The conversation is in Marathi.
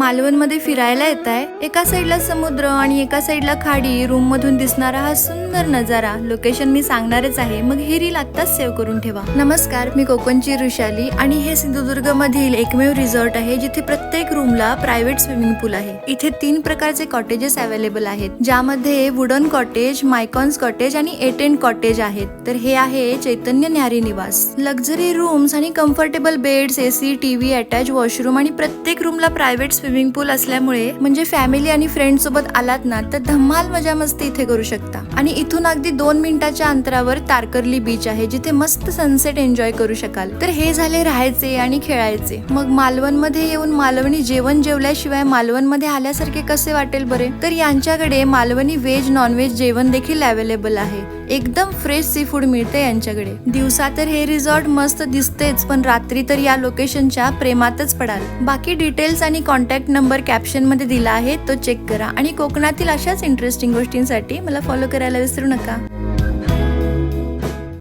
मालवणमध्ये फिरायला येत आहे एका साईडला समुद्र आणि एका साईडला खाडी. रूम मधून दिसणारा हा सुंदर नजारा. लोकेशन मी सांगणारच आहे. मग ही रील आत्ताच सेव्ह करून ठेवा. नमस्कार मी कोकणची ऋषाली आणि हे सिंधुदुर्ग मधील एकमेव रिसॉर्ट आहे जिथे प्रत्येक रूमला प्रायव्हेट स्विमिंग पूल आहे. इथे तीन प्रकारचे कॉटेजेस अवेलेबल आहेत ज्यामध्ये वुडन कॉटेज मायकॉन्स कॉटेज आणि एटेंड कॉटेज आहेत. तर हे आहे चैतन्य न्यारी निवास. लक्झरी रूम्स आणि comfortable beds AC TV attach washroom आणि प्रत्येक रूमला प्रायव्हेट स्विमिंग स्विमिंग पूल असल्यामुळे म्हणजे फॅमिली आणि फ्रेंड सोबत आलात ना तर धम्माल मजा मस्ती इथे करू शकता. आणि इथून अगदी दोन मिनिटाच्या अंतरावर तारकर्ली बीच आहे जिथे मस्त सनसेट एन्जॉय करू शकाल. तर हे झाले राहायचे आणि खेळायचे. मग मालवणमध्ये येऊन मालवणी जेवण जेवल्याशिवाय मालवणमध्ये आल्यासारखे कसे वाटेल बरे? तर यांच्याकडे मालवणी व्हेज नॉनव्हेज जेवण देखील अवेलेबल आहे. एकदम फ्रेश सी फूड मिळते यांच्याकडे. दिवसा तर हे रिसॉर्ट मस्त दिसतेच पण रात्री तर या लोकेशनच्या प्रेमातच पडाल. बाकी डिटेल्स आणि कॉन्टॅक्ट नंबर कॅप्शनमध्ये दिला आहे तो चेक करा. आणि कोकणातील अशाच इंटरेस्टिंग गोष्टींसाठी मला फॉलो करायला विसरू नका.